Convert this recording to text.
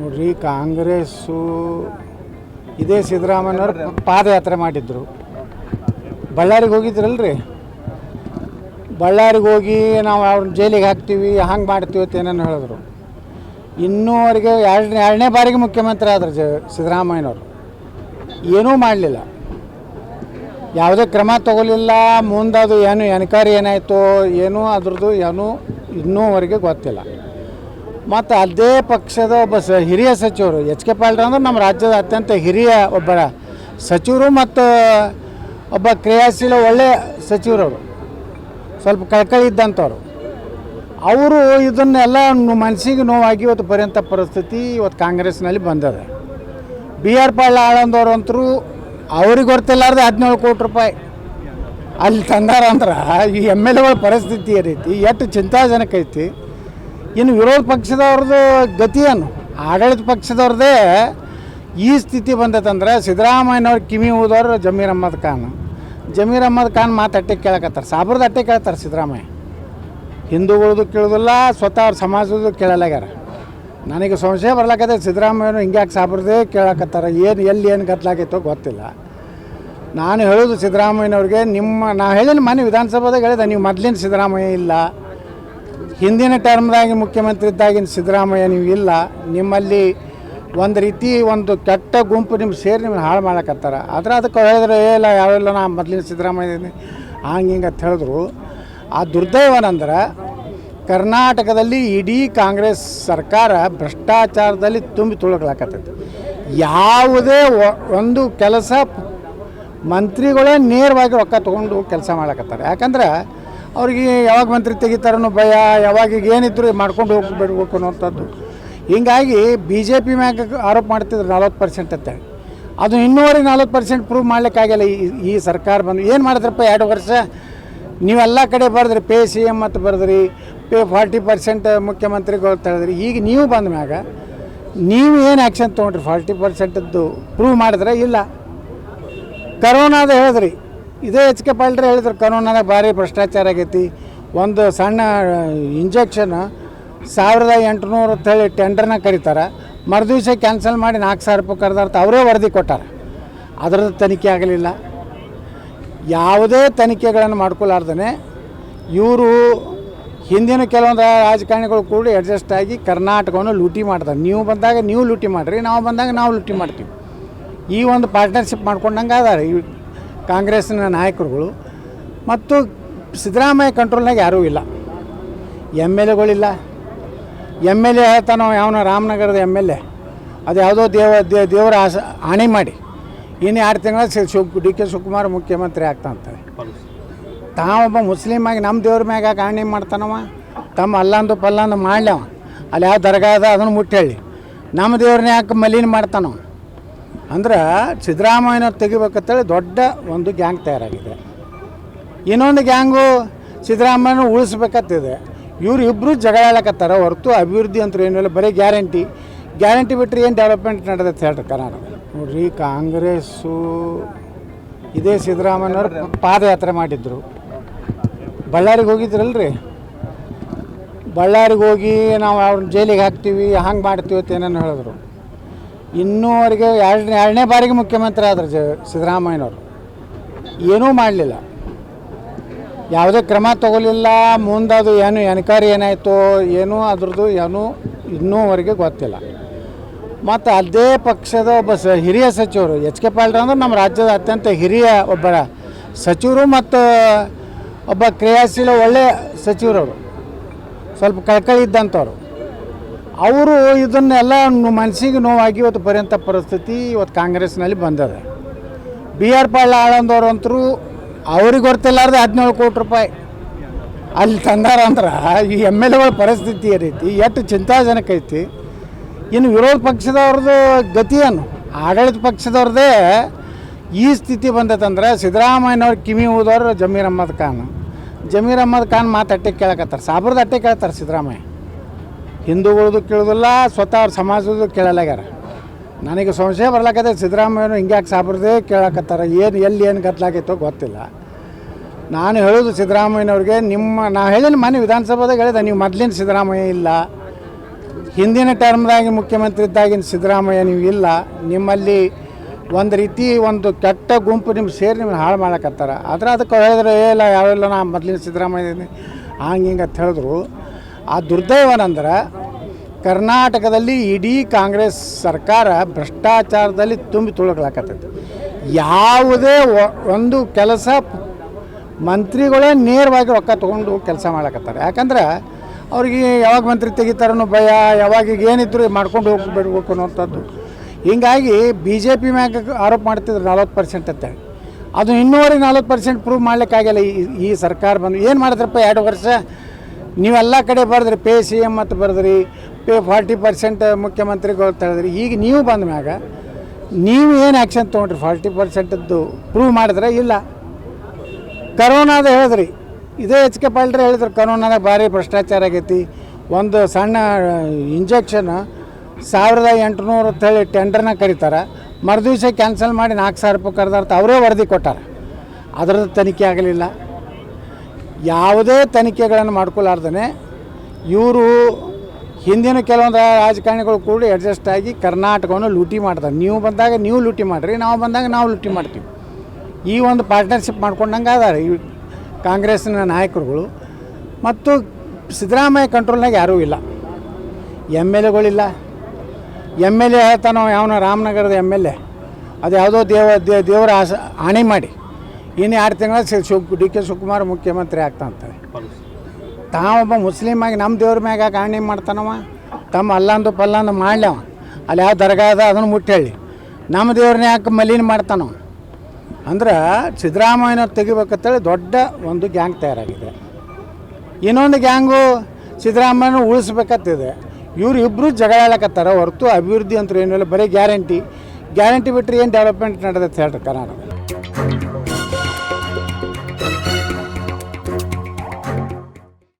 ನೋಡ್ರಿ, ಕಾಂಗ್ರೆಸ್ಸು, ಇದೇ ಸಿದ್ದರಾಮಯ್ಯವ್ರು ಪಾದಯಾತ್ರೆ ಮಾಡಿದ್ರು. ಬಳ್ಳಾರಿಗೆ ಹೋಗಿದ್ರಲ್ರಿ? ಬಳ್ಳಾರಿಗೆ ಹೋಗಿ ನಾವು ಅವ್ರನ್ನ ಜೈಲಿಗೆ ಹಾಕ್ತೀವಿ, ಹಂಗೆ ಮಾಡ್ತೀವಿ ಅಂತ ಏನೇನು ಹೇಳಿದ್ರು. ಇನ್ನೂವರೆಗೆ, ಎರಡನೇ ಎರಡನೇ ಬಾರಿಗೆ ಮುಖ್ಯಮಂತ್ರಿ ಆದರು ಜ, ಸಿದ್ದರಾಮಯ್ಯನವರು. ಏನೂ ಮಾಡಲಿಲ್ಲ. ಯಾವುದೇ ಕ್ರಮ ತಗೊಲಿಲ್ಲ ಮುಂದದು ಏನು ಎನ್ಕ್ವೈರಿ ಏನಾಯಿತು ಏನೂ ಅದ್ರದ್ದು ಏನು ಇನ್ನೂವರೆಗೆ ಗೊತ್ತಿಲ್ಲ. ಮತ್ತು ಅದೇ ಪಕ್ಷದ ಒಬ್ಬ ಸ, ಹಿರಿಯ ಸಚಿವರು, ಎಚ್ ಕೆ ಪಾಲ್ರ ಅಂದ್ರೆ ನಮ್ಮ ರಾಜ್ಯದ ಅತ್ಯಂತ ಹಿರಿಯ ಒಬ್ಬ ಸಚಿವರು ಮತ್ತು ಒಬ್ಬ ಕ್ರಿಯಾಶೀಲ ಒಳ್ಳೆಯ ಸಚಿವರವರು, ಸ್ವಲ್ಪ ಕಳ್ಕಳಿ ಇದ್ದಂಥವ್ರು. ಅವರು ಇದನ್ನೆಲ್ಲ ಮನಸ್ಸಿಗೆ ನೋವಾಗಿ ಇವತ್ತು ಬರೆಯಂಥ ಪರಿಸ್ಥಿತಿ ಇವತ್ತು ಕಾಂಗ್ರೆಸ್ನಲ್ಲಿ ಬಂದದ. ಬಿ ಆರ್ ಪಾಳ್ಯ ಆಳಂದವ್ರು ಅಂತರೂ ಅವ್ರಿಗೆ ಗೊತ್ತಿಲ್ಲಾರ್ದೆ ಹದಿನೇಳು ಕೋಟಿ ರೂಪಾಯಿ. ಅಲ್ಲಿ ತಂದಾರ ಅಂದ್ರೆ ಈ ಎಂ ಎಲ್ ಎಗಳ ಪರಿಸ್ಥಿತಿ ಏನೈತಿ, ಎಷ್ಟು ಚಿಂತಾಜನಕ ಐತಿ. ಇನ್ನು ವಿರೋಧ ಪಕ್ಷದವ್ರದ್ದು ಗತಿ ಏನು? ಆಡಳಿತ ಪಕ್ಷದವ್ರದ್ದೇ ಈ ಸ್ಥಿತಿ ಬಂದೈತಂದ್ರೆ ಸಿದ್ದರಾಮಯ್ಯನವ್ರು ಕಿಮಿ ಊದವ್ರು ಜಮೀರ್ ಅಹ್ಮದ್ ಖಾನ್. ಜಮೀರ್ ಅಹ್ಮದ್ ಖಾನ್ ಮಾತು ಅಟ್ಟೆ ಕೇಳಕತ್ತಾರೆ, ಸಾಬ್ರದ ಅಟ್ಟೆ ಕೇಳ್ತಾರೆ ಸಿದ್ದರಾಮಯ್ಯ. ಹಿಂದೂಗಳದು ಕೇಳೋದಿಲ್ಲ, ಸ್ವತಃ ಅವ್ರ ಸಮಾಜದ್ದು ಕೇಳಲಾಗ್ಯಾರ ನನಗೆ ಸಂಶಯ ಬರ್ಲಾಕತ್ತೆ ಸಿದ್ದರಾಮಯ್ಯನು ಹಿಂಗ್ಯಾಕೆ ಸಾಬ್ರದೇ ಕೇಳಕತ್ತಾರ? ಏನು, ಎಲ್ಲಿ ಏನು ಗದ್ದಲಾಗೈತೋ ಗೊತ್ತಿಲ್ಲ. ನಾನು ಹೇಳೋದು ಸಿದ್ದರಾಮಯ್ಯನವ್ರಿಗೆ, ನಿಮ್ಮ, ನಾ ಹೇಳಿನ ಮನೆ ವಿಧಾನಸಭಾದಾಗ ಹೇಳಿದೆ, ನೀವು ಮೊದಲಿನ ಸಿದ್ದರಾಮಯ್ಯ ಇಲ್ಲ. ಹಿಂದಿನ ಟರ್ಮ್ದಾಗಿ ಮುಖ್ಯಮಂತ್ರಿ ಇದ್ದಾಗಿನ ಸಿದ್ದರಾಮಯ್ಯ ನೀವು ಇಲ್ಲ. ನಿಮ್ಮಲ್ಲಿ ಒಂದು ರೀತಿ ಒಂದು ಕೆಟ್ಟ ಗುಂಪು ನಿಮ್ಗೆ ಸೇರಿ ನಿಮ್ಮನ್ನು ಹಾಳು ಮಾಡಕತ್ತಾರ. ಆದರೆ ಅದಕ್ಕೆ ಹೇಳಿದ್ರೆ, ಏ, ಇಲ್ಲ ಯಾವೆಲ್ಲ ನಾ ಮೊದಲಿನ ಸಿದ್ದರಾಮಯ್ಯ ಹಂಗೆ ಹಿಂಗೆ ಅಂತ ಹೇಳಿದ್ರು. ಆ ದುರ್ದೈವನಂದ್ರೆ ಕರ್ನಾಟಕದಲ್ಲಿ ಇಡೀ ಕಾಂಗ್ರೆಸ್ ಸರ್ಕಾರ ಭ್ರಷ್ಟಾಚಾರದಲ್ಲಿ ತುಂಬಿ ತುಳುಕಲಾಕತ್ತೈತಿ. ಯಾವುದೇ ಒಂದು ಕೆಲಸ ಮಂತ್ರಿಗಳೇ ನೇರವಾಗಿ ರೊಕ್ಕ ತೊಗೊಂಡು ಕೆಲಸ ಮಾಡಕತ್ತಾರೆ. ಯಾಕಂದ್ರೆ ಅವ್ರಿಗೆ ಯಾವಾಗ ಮಂತ್ರಿ ತೆಗಿತಾರನ್ನೋ ಭಯ, ಯಾವಾಗ ಈಗ ಏನಿದ್ರು ಮಾಡ್ಕೊಂಡು ಹೋಗ್ಬಿಡ್ಬೇಕು ಅನ್ನೋಂಥದ್ದು ಹೀಗಾಗಿ ಬಿ ಜೆ ಪಿ ಮ್ಯಾಗ ಆರೋಪ ಮಾಡ್ತಿದ್ರು ನಲ್ವತ್ತು ಪರ್ಸೆಂಟ್ ಅಂತ. ಅದು ಇನ್ನೂವರೆಗೆ ನಲ್ವತ್ತು ಪರ್ಸೆಂಟ್ ಪ್ರೂವ್ ಮಾಡ್ಲಿಕ್ಕಾಗಲ್ಲ ಈ ಈ ಸರ್ಕಾರ ಬಂದು. ಏನು ಮಾಡಿದ್ರಪ್ಪ ಎರಡು ವರ್ಷ? ನೀವೆಲ್ಲ ಕಡೆ ಬರೆದ್ರಿ, ಪೇ ಸಿ ಎಂ ಮತ್ತು ಬರೆದ್ರಿ ಫಾರ್ಟಿ ಪರ್ಸೆಂಟ್ ಮುಖ್ಯಮಂತ್ರಿಗಳು ಹೇಳಿದ್ರಿ, ಈಗ ನೀವು ಬಂದ ಮ್ಯಾಗ ನೀವು ಏನು ಆ್ಯಕ್ಷನ್ ತೊಗೊಂಡ್ರಿ? ಫಾರ್ಟಿ ಪರ್ಸೆಂಟದ್ದು ಪ್ರೂವ್ ಮಾಡಿದ್ರೆ? ಇಲ್ಲ. ಕರೋನಾದ ಹೇಳಿದ್ರಿ. ಇದೇ ಎಚ್ ಕೆ ಪಾಲ್ಟ್ರೆ ಹೇಳಿದ್ರು ಕರೋನಾದಾಗ ಭಾರಿ ಭ್ರಷ್ಟಾಚಾರ ಆಗೈತಿ. ಒಂದು ಸಣ್ಣ ಇಂಜೆಕ್ಷನ್ ಸಾವಿರದ ಎಂಟುನೂರು ಅಂತ ಹೇಳಿ ಟೆಂಡರ್ನ ಕರೀತಾರೆ. ಮರುದಿವ್ಸ ಕ್ಯಾನ್ಸಲ್ ಮಾಡಿ ನಾಲ್ಕು ಸಾವಿರ ರೂಪಾಯಿ ಕರೆದಾರ್ಥ ಅವರೇ ವರದಿ ಕೊಟ್ಟಾರ. ಅದರದ್ದು ತನಿಖೆ ಆಗಲಿಲ್ಲ. ಯಾವುದೇ ತನಿಖೆಗಳನ್ನು ಮಾಡ್ಕೊಲಾರ್ದೇ ಇವರು ಹಿಂದಿನ ಕೆಲವೊಂದು ರಾಜಕಾರಣಿಗಳು ಕೂಡ ಅಡ್ಜಸ್ಟ್ ಆಗಿ ಕರ್ನಾಟಕವನ್ನು ಲೂಟಿ ಮಾಡ್ತಾರೆ. ನೀವು ಬಂದಾಗ ನೀವು ಲೂಟಿ ಮಾಡಿರಿ, ನಾವು ಬಂದಾಗ ನಾವು ಲೂಟಿ ಮಾಡ್ತೀವಿ. ಈ ಒಂದು ಪಾರ್ಟ್ನರ್ಶಿಪ್ ಮಾಡ್ಕೊಂಡಂಗೆ ಅದಾರೆ ಈ ಕಾಂಗ್ರೆಸ್ನ ನಾಯಕರುಗಳು. ಮತ್ತು ಸಿದ್ದರಾಮಯ್ಯ ಕಂಟ್ರೋಲ್ನಾಗ ಯಾರೂ ಇಲ್ಲ. ಎಂ ಎಲ್ ಎಗಳಿಲ್ಲ. ಎಂ ಎಲ್ ಎ ಹೇಳ್ತಾನೋ ಯಾವನೋ ರಾಮನಗರದ ಎಂ ಎಲ್ ಎ. ಅದು ಯಾವುದೋ ದೇವ ದೇವರ ಆಸ, ಆಣೆ ಮಾಡಿ. ಇನ್ನು ಎರಡು ತಿಂಗಳ ಡಿ ಕೆ ಶಿವಕುಮಾರ್ ಮುಖ್ಯಮಂತ್ರಿ ಆಗ್ತಾಂತಾರೆ ತಾವೊಬ್ಬ ಮುಸ್ಲಿಮ್ ಆಗಿ ನಮ್ಮ ದೇವ್ರ ಮ್ಯಾಗ ಕಾಣಿ ಮಾಡ್ತಾನವ, ತಮ್ಮ ಅಲ್ಲಂದು ಪಲ್ಲಂದು ಮಾಡ್ಲವ. ಅಲ್ಲಿ ಯಾವ ದರ್ಗಾ ಅದ ಅದನ್ನು ಮುಟ್ಟೇಳಿ. ನಮ್ಮ ದೇವ್ರನ್ನ ಯಾಕೆ ಮಲಿನ ಮಾಡ್ತಾನವ? ಅಂದ್ರೆ ಸಿದ್ದರಾಮಯ್ಯನ ತೆಗಿಬೇಕಂತೇಳಿ ದೊಡ್ಡ ಒಂದು ಗ್ಯಾಂಗ್ ತಯಾರಾಗಿದೆ. ಇನ್ನೊಂದು ಗ್ಯಾಂಗು ಸಿದ್ದರಾಮಯ್ಯನ ಉಳಿಸ್ಬೇಕತ್ತಿದೆ ಇವ್ರು ಇಬ್ಬರು ಜಗಳ ಹೇಳಕತ್ತಾರ ಹೊರತು ಅಭಿವೃದ್ಧಿ ಅಂತ ಏನಿಲ್ಲ ಬರೀ ಗ್ಯಾರಂಟಿ. ಗ್ಯಾರಂಟಿ ಬಿಟ್ಟರೆ ಏನು ಡೆವಲಪ್ಮೆಂಟ್ ನಡೆದೈತೆ ಹೇಳ್ರಿ ಕರ್ನಾಟಕ. ನೋಡ್ರಿ ಕಾಂಗ್ರೆಸ್ಸು, ಇದೇ ಸಿದ್ದರಾಮಯ್ಯವ್ರು ಪಾದಯಾತ್ರೆ ಮಾಡಿದ್ರು. ಬಳ್ಳಾರಿಗೆ ಹೋಗಿದ್ರಲ್ರಿ? ಬಳ್ಳಾರಿಗೆ ಹೋಗಿ ನಾವು ಅವ್ರನ್ನ ಜೈಲಿಗೆ ಹಾಕ್ತೀವಿ, ಹಂಗೆ ಮಾಡ್ತೀವಿ ಅಂತ ಏನೇನು ಹೇಳಿದ್ರು. ಇನ್ನೂವರೆಗೆ ಎರಡನೇ ಎರಡನೇ ಬಾರಿಗೆ ಮುಖ್ಯಮಂತ್ರಿ ಆದರು ಜ, ಸಿದ್ದರಾಮಯ್ಯನವರು. ಏನೂ ಮಾಡಲಿಲ್ಲ. ಯಾವುದೇ ಕ್ರಮ ತಗೊಲಿಲ್ಲ ಮುಂದದು ಏನು ಎನ್ಕ್ವೈರಿ ಏನಾಯಿತು, ಏನೂ ಅದ್ರದ್ದು ಏನೂ ಇನ್ನೂವರೆಗೆ ಗೊತ್ತಿಲ್ಲ. ಮತ್ತು ಅದೇ ಪಕ್ಷದ ಒಬ್ಬ ಸ, ಹಿರಿಯ ಸಚಿವರು, ಎಚ್ ಕೆ ಪಾಲ್ರ ಅಂದ್ರೆ ನಮ್ಮ ರಾಜ್ಯದ ಅತ್ಯಂತ ಹಿರಿಯ ಒಬ್ಬ ಸಚಿವರು ಮತ್ತು ಒಬ್ಬ ಕ್ರಿಯಾಶೀಲ ಒಳ್ಳೆ ಸಚಿವರವರು, ಸ್ವಲ್ಪ ಕಳ್ಕಳಿ ಇದ್ದಂಥವ್ರು. ಅವರು ಇದನ್ನೆಲ್ಲ ಮನಸ್ಸಿಗೆ ನೋವಾಗಿ ಇವತ್ತು ಬರೆಯಂಥ ಪರಿಸ್ಥಿತಿ ಇವತ್ತು ಕಾಂಗ್ರೆಸ್ನಲ್ಲಿ ಬಂದದ. ಬಿ ಆರ್ ಪಾಳ್ಯ ಆಳಂದವ್ರು ಅಂತರೂ ಅವ್ರಿಗೆ ಗೊತ್ತಿಲ್ಲಾರ್ದು ಹದಿನೇಳು ಕೋಟಿ ರೂಪಾಯಿ. ಅಲ್ಲಿ ತಂದಾರ ಅಂದ್ರೆ ಈ ಎಂ ಎಲ್ ಎಗಳ ಪರಿಸ್ಥಿತಿ ಏನೈತಿ ಎಷ್ಟು ಚಿಂತಾಜನಕ ಐತಿ? ಇನ್ನು ವಿರೋಧ ಪಕ್ಷದವ್ರದ್ದು ಗತಿ ಏನು? ಆಡಳಿತ ಪಕ್ಷದವ್ರದ್ದೇ ಈ ಸ್ಥಿತಿ ಬಂದತಂದ್ರೆ ಸಿದ್ದರಾಮಯ್ಯನವ್ರು ಕಿವಿ ಊದವ್ರು ಜಮೀರ್ ಅಹ್ಮದ್ ಖಾನ್. ಜಮೀರ್ ಅಹ್ಮದ್ ಖಾನ್ ಮಾತು ಅಟ್ಟೆ ಕೇಳಕತ್ತಾರೆ. ಸಾಬ್ರದ ಅಟ್ಟೆ ಕೇಳ್ತಾರೆ ಸಿದ್ದರಾಮಯ್ಯ. ಹಿಂದೂಗಳದು ಕೇಳೋದಿಲ್ಲ, ಸ್ವತಃ ಅವ್ರ ಸಮಾಜದ ಕೇಳಲಾಗ್ಯಾರ ನನಗೆ ಸಂಶಯ ಬರ್ಲಾಕತ್ತೆ ಸಿದ್ದರಾಮಯ್ಯನು ಹಿಂಗ್ಯಾಕೆ ಸಾಬ್ರದೇ ಕೇಳಕತ್ತಾರ? ಏನು, ಎಲ್ಲಿ ಏನು ಗತ್ಲಾಗೈತೋ ಗೊತ್ತಿಲ್ಲ. ನಾನು ಹೇಳೋದು ಸಿದ್ದರಾಮಯ್ಯನವ್ರಿಗೆ, ನಿಮ್ಮ ನಾ ಹೇಳಿದ ಮನೆ ವಿಧಾನಸಭಾದಾಗ ಹೇಳಿದೆ, ನೀವು ಮೊದಲಿನ ಸಿದ್ದರಾಮಯ್ಯ ಇಲ್ಲ. ಹಿಂದಿನ ಟರ್ಮ್ದಾಗಿ ಮುಖ್ಯಮಂತ್ರಿ ಇದ್ದಾಗಿನ ಸಿದ್ದರಾಮಯ್ಯ ನೀವು ಇಲ್ಲ. ನಿಮ್ಮಲ್ಲಿ ಒಂದು ರೀತಿ ಒಂದು ಕೆಟ್ಟ ಗುಂಪು ನಿಮ್ಮ ಸೇರಿ ನಿಮ್ಗೆ ಹಾಳು ಮಾಡಕತ್ತಾರ. ಆದ್ರೆ ಅದಕ್ಕೆ ಹೇಳಿದ್ರೆ ಇಲ್ಲ ಯಾವೆಲ್ಲ ನಾ ಮೊದಲಿನ ಸಿದ್ದರಾಮಯ್ಯ ಹಂಗೆ ಹಿಂಗೆ ಅಂತ ಹೇಳಿದ್ರು. ಆ ದುರ್ದೈವನಂದ್ರೆ ಕರ್ನಾಟಕದಲ್ಲಿ ಇಡೀ ಕಾಂಗ್ರೆಸ್ ಸರ್ಕಾರ ಭ್ರಷ್ಟಾಚಾರದಲ್ಲಿ ತುಂಬಿ ತುಳುಕಲಾಕತ್ತೈತಿ. ಯಾವುದೇ ಒಂದು ಕೆಲಸ ಮಂತ್ರಿಗಳೇ ನೇರವಾಗಿ ರೊಕ್ಕ ತೊಗೊಂಡು ಕೆಲಸ ಮಾಡಕತ್ತಾರೆ. ಯಾಕಂದ್ರೆ ಅವ್ರಿಗೆ ಯಾವಾಗ ಮಂತ್ರಿ ತೆಗಿತಾರನೋ ಭಯ, ಯಾವಾಗ ಈಗ ಏನಿದ್ರು ಮಾಡ್ಕೊಂಡು ಹೋಗ್ಬಿಡ್ಬೇಕು ಅನ್ನೋಂಥದ್ದು ಹೀಗಾಗಿ ಬಿ ಜೆ ಪಿ ಮ್ಯಾಗ ಆರೋಪ ಮಾಡ್ತಿದ್ರು ನಲ್ವತ್ತು ಪರ್ಸೆಂಟ್ ಅಂತ. ಅದು ಇನ್ನೂವರೆಗೆ ನಲ್ವತ್ತು ಪರ್ಸೆಂಟ್ ಪ್ರೂವ್ ಮಾಡ್ಲಿಕ್ಕಾಗಲ್ಲ ಈ ಈ ಸರ್ಕಾರ ಬಂದು. ಏನು ಮಾಡಿದ್ರಪ್ಪ ಎರಡು ವರ್ಷ? ನೀವೆಲ್ಲ ಕಡೆ ಬರೆದ್ರಿ, ಪೇ ಸಿ ಎಂ ಅಂತ ಬರೆದ್ರಿ, ಪೇ ಫಾರ್ಟಿ ಪರ್ಸೆಂಟ್ ಮುಖ್ಯಮಂತ್ರಿಗಳು ಅಂತ ಹೇಳಿದ್ರಿ. ಈಗ ನೀವು ಬಂದ ಮ್ಯಾಗ ನೀವು ಏನು ಆ್ಯಕ್ಷನ್ ತೊಗೊಂಡ್ರಿ? ಫಾರ್ಟಿ ಪರ್ಸೆಂಟದ್ದು ಪ್ರೂವ್ ಮಾಡಿದ್ರೆ ಇಲ್ಲ? ಕರೋನಾದ ಹೇಳಿದ್ರಿ. ಇದೇ ಎಚ್ ಕೆ ಪಾಲ್ಟ್ರೆ ಹೇಳಿದ್ರು ಕರೋನಾದಾಗ ಭಾರಿ ಭ್ರಷ್ಟಾಚಾರ ಆಗೈತಿ. ಒಂದು ಸಣ್ಣ ಇಂಜೆಕ್ಷನ್ ಸಾವಿರದ ಎಂಟುನೂರು ಹೇಳಿ ಟೆಂಡರ್ನ ಕರೀತಾರೆ. ಮರುದಿವ್ಸ ಕ್ಯಾನ್ಸಲ್ ಮಾಡಿ ನಾಲ್ಕು ಸಾವಿರ ರೂಪಾಯಿ ಕರೆದಾರ್ತ ಅವರೇ ವರದಿ ಕೊಟ್ಟಾರೆ. ಅದರದ್ದು ತನಿಖೆ ಆಗಲಿಲ್ಲ. ಯಾವುದೇ ತನಿಖೆಗಳನ್ನು ಮಾಡ್ಕೊಲಾರ್ದೇ ಇವರು ಹಿಂದಿನ ಕೆಲವೊಂದು ರಾಜಕಾರಣಿಗಳು ಕೂಡ ಅಡ್ಜಸ್ಟ್ ಆಗಿ ಕರ್ನಾಟಕವನ್ನು ಲೂಟಿ ಮಾಡ್ತಾರೆ. ನೀವು ಬಂದಾಗ ನೀವು ಲೂಟಿ ಮಾಡಿರಿ, ನಾವು ಬಂದಾಗ ನಾವು ಲೂಟಿ ಮಾಡ್ತೀವಿ. ಈ ಒಂದು ಪಾರ್ಟ್ನರ್ಶಿಪ್ ಮಾಡ್ಕೊಂಡಂಗೆ ಅದಾರೆ ಈ ಕಾಂಗ್ರೆಸ್ನ ನಾಯಕರುಗಳು. ಮತ್ತು ಸಿದ್ದರಾಮಯ್ಯ ಕಂಟ್ರೋಲ್ನಾಗ ಯಾರೂ ಇಲ್ಲ. ಎಂ ಎಲ್ ಎಗಳಿಲ್ಲ. ಎಂ ಎಲ್ ಎ ಹೇಳ್ತಾನೋ ಯಾವನ ರಾಮನಗರದ ಎಂ ಎಲ್ ಎ. ಅದು ಯಾವುದೋ ದೇವ ದೇವರ ಆಸ, ಆಣೆ ಮಾಡಿ. ಇನ್ನು ಎರಡು ತಿಂಗಳ ಡಿ ಕೆ ಶಿವಕುಮಾರ್ ಮುಖ್ಯಮಂತ್ರಿ ಆಗ್ತಾ ಅಂತಾರೆ. ತಾವೊಬ್ಬ ಮುಸ್ಲಿಮ್ ಆಗಿ ನಮ್ಮ ದೇವ್ರ ಮ್ಯಾಗ ಆಣೆ ಮಾಡ್ತಾನವ? ತಮ್ಮ ಅಲ್ಲಂದು ಪಲ್ಲಂದು ಮಾಡ್ಲಿ ಅವ ಅಲ್ಲಿ ಯಾವ ದರ್ಗಾ ಅದ ಅದನ್ನು ಮುಟ್ಟೇಳಿ ನಮ್ಮ ದೇವ್ರನ್ನ ಯಾಕೆ ಮಲಿನ ಮಾಡ್ತಾನವ? ಅಂದ್ರೆ ಸಿದ್ದರಾಮಯ್ಯನವ್ರು ತೆಗಿಬೇಕಂತೇಳಿ ದೊಡ್ಡ ಒಂದು ಗ್ಯಾಂಗ್ ತಯಾರಾಗಿದೆ. ಇನ್ನೊಂದು ಗ್ಯಾಂಗು ಸಿದ್ದರಾಮಯ್ಯನ ಉಳಿಸ್ಬೇಕಂತಿದೆ. ಇವ್ರು ಜಗಳ ಹೇಳಕತ್ತಾರ ಹೊರತು ಅಭಿವೃದ್ಧಿ ಅಂತ ಏನಿಲ್ಲ, ಬರೀ ಗ್ಯಾರಂಟಿ. ಗ್ಯಾರಂಟಿ ಬಿಟ್ಟರೆ ಏನು ಡೆವಲಪ್ಮೆಂಟ್ ನಡೆದೈತೆ ಹೇಳ್ರಿ ಕರ್ನಾಟಕ